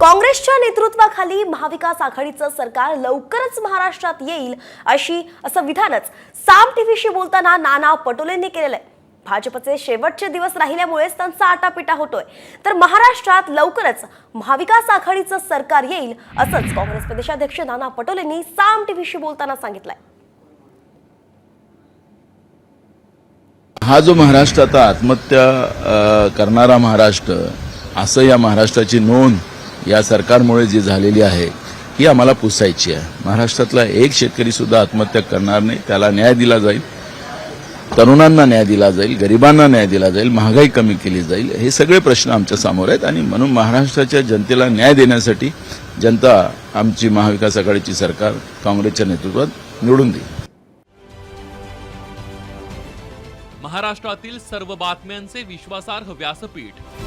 काँग्रेसच्या नेतृत्वाखाली महाविकास आघाडीचं सरकार लवकरच महाराष्ट्रात येईल अशी असं विधानच साम टीव्हीशी बोलताना नाना पटोलेंनी केलेलं आहे भाजपचे शेवटचे दिवस राहिल्यामुळेच त्यांचा आटापिटा होतोय. तर महाराष्ट्रात लवकरच महाविकास आघाडीचं सरकार येईल असंच काँग्रेस प्रदेशाध्यक्ष नाना पटोलेंनी साम टीव्हीशी बोलताना सांगितलंय. हा जो महाराष्ट्र आता आत्महत्या करणारा महाराष्ट्र असं या महाराष्ट्राची नोंद या सरकारमुळे जी झालेली आहे ही आम्हाला पुसायची आहे. महाराष्ट्रातला एक शेतकरी सुद्धा आत्महत्या करणार नाही त्याला न्याय दिला जाईल. तरुणांना न्याय दिला जाईल गरिबांना न्याय दिला जाईल महागाई कमी केली जाईल हे सगळे प्रश्न आमच्यासमोर आहेत. आणि म्हणून महाराष्ट्राच्या जनतेला न्याय देण्यासाठी जनता आमची महाविकास आघाडीची सरकार काँग्रेसच्या नेतृत्वात निवडून देईल. महाराष्ट्रातील सर्व बातम्यांचे विश्वासार्ह व्यासपीठ